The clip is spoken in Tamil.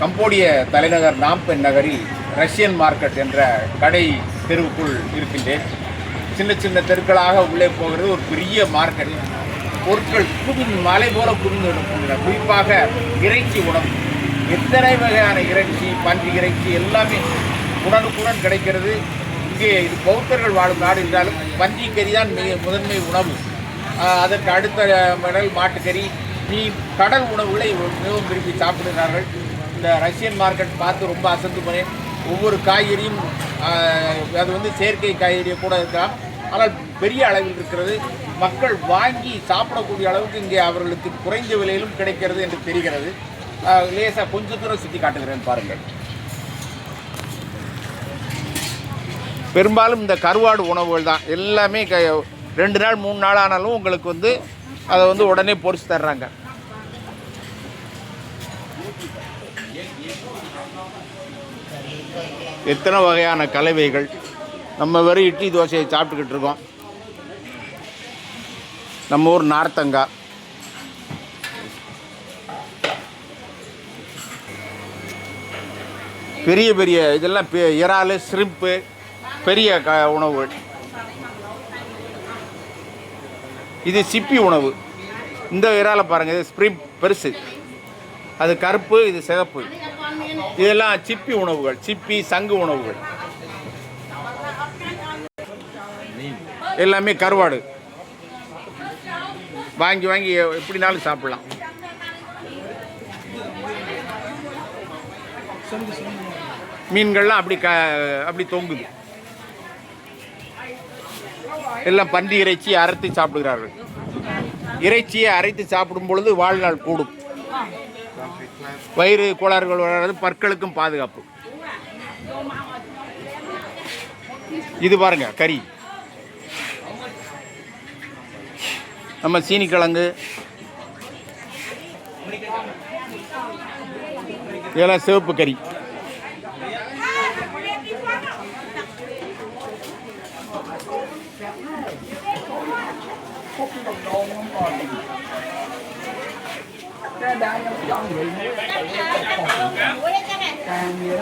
கம்போடிய தலைநகர் நாம்பென் நகரில் ரஷ்யன் மார்க்கெட் என்ற கடை தெருவுக்குள் இருக்கின்றேன். சின்ன சின்ன தெருக்களாக உள்ளே போகிறது ஒரு பெரிய மார்க்கெட். பொருட்கள் குவிந்து மலை போல குவிந்து கிடக்கின்றன குறிப்பாக இறைச்சி உணவு. எத்தனை வகையான இறைச்சி பன்றி இறைச்சி எல்லாமே உடனுக்குடன் கிடைக்கிறது. இங்கே இது பௌத்தர்கள் வாழும் நாடு என்றாலும் பன்றி கறி தான் மிக முதன்மை உணவு. அதற்கு அடுத்த மடல் மாட்டுக்கறி. மீன் கடல் உணவுகளை மிகவும் விரும்பி சாப்பிடுகிறார்கள். இந்த ரஷ்யன் மார்க்கெட் பார்த்து ரொம்ப அசந்து போனேன். ஒவ்வொரு காய்கறியும் அது வந்து செயற்கை காய்கறியை கூட இருக்கலாம். ஆனால் பெரிய அளவில் இருக்கிறது. மக்கள் வாங்கி சாப்பிடக்கூடிய அளவுக்கு இங்கே அவர்களுக்கு குறைந்த விலையிலும் கிடைக்கிறது என்று தெரிகிறது. லேசாக கொஞ்சம் தூரம் சுற்றி காட்டுகிறேன் பாருங்கள். பெரும்பாலும் இந்த கருவாடு உணவுகள் தான். எல்லாமே க ரெண்டு நாள் மூணு நாள் ஆனாலும் உங்களுக்கு வந்து அதை வந்து உடனே பொரிச்சு தர்றாங்க. எத்தனை வகையான கலவைகள்? நம்ம வெறும் இட்லி தோசையை சாப்பிட்டுக்கிட்டு இருக்கோம். நம்ம ஊர் நார்த்தங்காய் பெரிய பெரிய இதெல்லாம் பெ- இறால் ஷ்ரிம்ப்பு பெரிய க உணவுகள் இது சிப்பி உணவு. இந்த இறாலை பாருங்கள் இது ஸ்ப்ரிம் பெருசு. அது கருப்பு இது சிகப்பு. இதெல்லாம் சிப்பி உணவுகள் சிப்பி சங்கு உணவுகள். எல்லாமே கருவாடு. வாங்கி வாங்கி எப்படினாலும் சாப்பிடலாம். மீன்கள்லாம் அப்படி க அப்படி தொங்குது. எல்லாம் பன்றி இறைச்சி அரைத்து சாப்பிடுகிறார்கள். இறைச்சியை அரைத்து சாப்பிடும் பொழுது வாழ்நாள் கூடும். வயிறு கோளாறுகள் வராது பற்களுக்கும் பாதுகாப்பு. இது பாருங்க கறி. நம்ம சீனிக்கிழங்கு இதெல்லாம் சிவப்பு கறி. cái đá nó cho người nó chạy cái còn càng nhiều